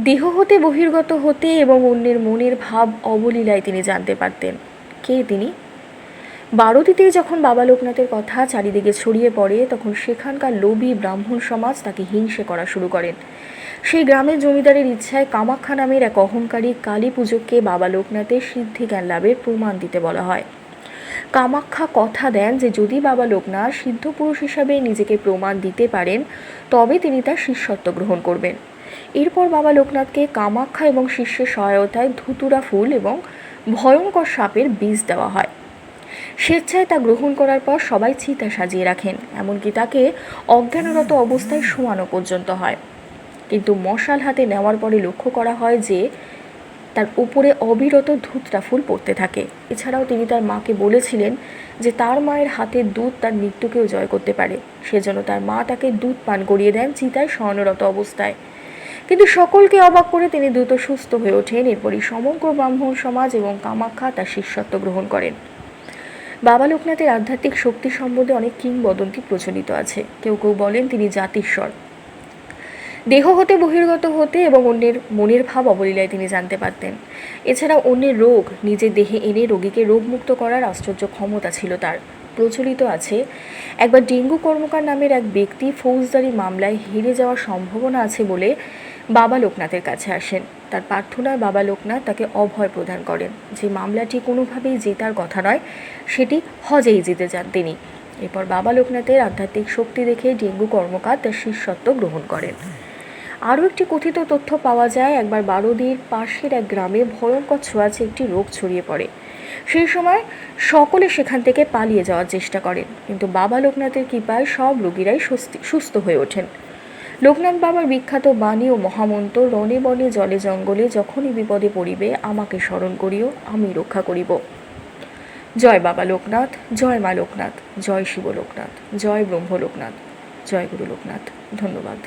দেহ হতে বহির্গত হতে এবং অন্যের মনের ভাব অবলীলায় তিনি জানতে পারতেন। কে তিনি? বারোটিতেই যখন বাবা লোকনাথের কথা চারিদিকে ছড়িয়ে পড়ে, তখন সেখানকার লোভী ব্রাহ্মণ সমাজ তাকে হিংসে করা শুরু করেন। সেই গ্রামের জমিদারের ইচ্ছায় কামাখ্যা নামের এক অহংকারী কালী পুজোকে বাবা লোকনাথের সিদ্ধি জ্ঞান লাভের প্রমাণ দিতে বলা হয়। কামাখ্যা কথা দেন যে, যদি বাবা লোকনাথ সিদ্ধ পুরুষ হিসাবে নিজেকে প্রমাণ দিতে পারেন, তবে তিনি তার শিষ্যত্ব গ্রহণ করবেন। এরপর বাবা লোকনাথকে কামাখ্যা এবং শিষ্যের সহায়তায় ধুতুরা ফুল এবং ভয়ঙ্কর সাপের বীজ দেওয়া হয়। স্বেচ্ছায় তা গ্রহণ করার পর সবাই চিতা সাজিয়ে রাখেন, এমনকি তাকে অজ্ঞানরত অবস্থায় শোয়ানো পর্যন্ত হয়। কিন্তু মশাল হাতে নেওয়ার পরে লক্ষ্য করা হয় যে তার উপরে অবিরত ধুতরা ফুল পড়তে থাকে। এছাড়াও তিনি তার মাকে বলেছিলেন যে তার মায়ের হাতে দুধ তার মৃত্যুকেও জয় করতে পারে। সেজন্য তার মা তাকে দুধ পান করিয়ে দেন চিতায় স্বর্ণরত অবস্থায়। কিন্তু সকলকে অবাক করে তিনি দ্রুত সুস্থ হয়ে ওঠেন। এরপরই সমগ্র ব্রাহ্মণ সমাজ এবং কামাখ্যা তার শিষ্যত্ব গ্রহণ করেন। বাবা লোকনাথের আধ্যাত্মিক শক্তি সম্বন্ধে অনেক কিংবদন্তি প্রচলিত আছে। কেউ কেউ বলেন তিনি জাতিস্বর। দেহ হতে, বহির্গত হতে এবং অন্যের মনের ভাব অবলীলায় তিনি জানতে পারতেন। এছাড়া অন্যের রোগ নিজের দেহে এনে রোগীকে রোগমুক্ত করার আশ্চর্য ক্ষমতা ছিল তার। প্রচলিত আছে, একবার ডেঙ্গু কর্মকার নামের এক ব্যক্তি ফৌজদারি মামলায় হেরে যাওয়ার সম্ভাবনা আছে বলে বাবা লোকনাথের কাছে আসেন। তার প্রার্থনায় বাবা লোকনাথ তাকে অভয় প্রদান করেন। যে মামলাটি কোনোভাবেই জেতার কথা নয়, সেটি হজেই জিতে যান তিনি। এরপর বাবা লোকনাথের আধ্যাত্মিক শক্তি দেখে ডেঙ্গু কর্মকার তার শিষ্যত্ব গ্রহণ করেন। আরও একটি কথিত তথ্য পাওয়া যায়, একবার বারোদির পাশের এক গ্রামে ভয়ঙ্কর ছোঁয়াচে একটি রোগ ছড়িয়ে পড়ে। সেই সময় সকলে সেখান থেকে পালিয়ে যাওয়ার চেষ্টা করেন। কিন্তু বাবা লোকনাথের কৃপায় সব রোগীরাই সুস্থ- সুস্থ হয়ে ওঠেন। লোকনাথ বাবার বিখ্যাত বাণী ও মহামন্ত রণে বনে জলে জঙ্গলে যখনই বিপদে পড়িবে, আমাকে স্মরণ করিও, আমি রক্ষা করিব। জয় বাবা লোকনাথ, জয় মা লোকনাথ, জয় শিব লোকনাথ, জয় ব্রহ্ম লোকনাথ, জয় গুরু লোকনাথ। ধন্যবাদ।